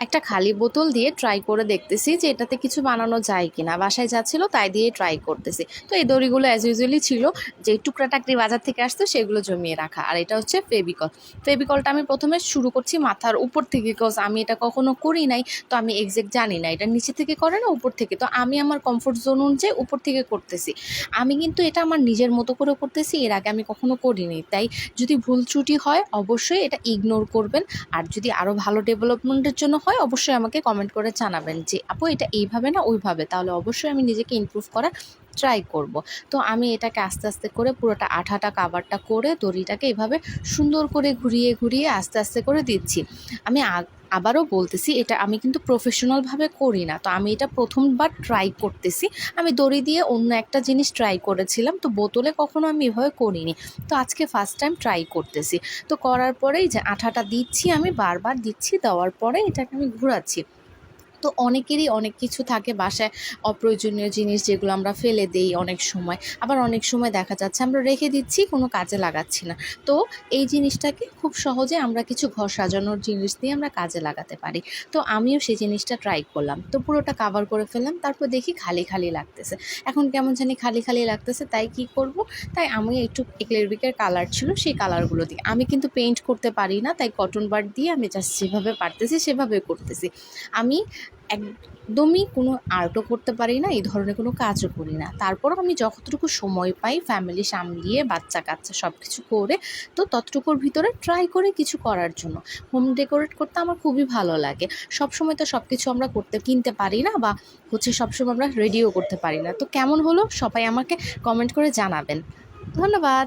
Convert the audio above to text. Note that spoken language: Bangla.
একটা খালি বোতল দিয়ে ট্রাই করে দেখতেছি যে এটাতে কিছু বানানো যায় কিনা। বাসায় যাচ্ছিল, তাই দিয়ে ট্রাই করতেছি। তো এই দড়িগুলো অ্যাজ ইউজুয়ালি ছিল, যে টুকরা টাকরি বাজার থেকে আসতো সেগুলো জমিয়ে রাখা। আর এটা হচ্ছে ফেবিকল ফেবিকলটা আমি প্রথমে শুরু করছি মাথার উপর থেকে বিকজ আমি এটা কখনো করি নাই, তো আমি এক্সাক্ট জানি না। এটা নিচে থেকে করে না, উপর থেকে তো আমি আমার কমফোর্ট জোন অনুযায়ী উপর থেকে করতেছি। আমি কিন্তু এটা আমার নিজের মতো করে করতেছি, এর আগে আমি কখনো করিনি। তাই যদি ভুল ত্রুটি হয়, অবশ্যই এটা ইগনোর করবেন। আর যদি আরও ভালো ডেভেলপমেন্টের জন্য হয় অবশ্যই আমাকে কমেন্ট করে জানাবেন যে, আপু, এটা এইভাবে না, ওইভাবে? তাহলে অবশ্যই আমি নিজেকে ইমপ্রুভ করার ট্রাই করব। তো আমি এটাকে আস্তে আস্তে করে পুরোটা আঠাটা কাভারটা করে দড়িটাকে এভাবে সুন্দর করে ঘুরিয়ে ঘুরিয়ে আস্তে আস্তে করে দিচ্ছি। আমি আবারও বলতেছি, এটা আমি কিন্তু প্রফেশনালভাবে করি না। তো আমি এটা প্রথমবার ট্রাই করতেছি। আমি দড়ি দিয়ে অন্য একটা জিনিস ট্রাই করেছিলাম, তো বোতলে কখনো আমি এভাবে করিনি। তো আজকে ফার্স্ট টাইম ট্রাই করতেছি। তো করার পরেই যে আঠাটা দিচ্ছি আমি, বারবার দিচ্ছি, দেওয়ার পরে এটাকে আমি ঘোরাচ্ছি। তো অনেকেরই অনেক কিছু থাকে বাসায় অপ্রয়োজনীয় জিনিস যেগুলো আমরা ফেলে দেই অনেক সময়। আবার অনেক সময় দেখা যাচ্ছে আমরা রেখে দিচ্ছি, কোনো কাজে লাগাচ্ছি না। তো এই জিনিসটাকে খুব সহজে আমরা কিছু ঘর সাজানোর জিনিস দিয়ে আমরা কাজে লাগাতে পারি। তো আমিও সেই জিনিসটা ট্রাই করলাম। তো পুরোটা কাভার করে ফেললাম, তারপর দেখি খালি খালি লাগতেছে। এখন কেমন জানি খালি খালি লাগতেছে, তাই কি করব? তাই আমি একটু এক্লেরবিকের কালার ছিল সেই কালারগুলো দিই আমি কিন্তু পেইন্ট করতে পারি না, তাই কটন বার দিয়ে আমি জাস্ট যেভাবে পারতেছি সেভাবে করতেছি। আমি একদমই কোনো আর্টও করতে পারি না, এই ধরনের কোনো কাজও করি না। তারপরও আমি যতটুকু সময় পাই ফ্যামিলি সামলিয়ে বাচ্চা কাচ্চা সব কিছু করে, তো ততটুকুর ভিতরে ট্রাই করে কিছু করার জন্য। হোম ডেকোরেট করতে আমার খুবই ভালো লাগে। সব সময় তো সব কিছু আমরা করতে, কিনতে পারি না বা হচ্ছে সবসময় আমরা রেডিও করতে পারি না। তো কেমন হলো? সবাই আমাকে কমেন্ট করে জানাবেন। ধন্যবাদ!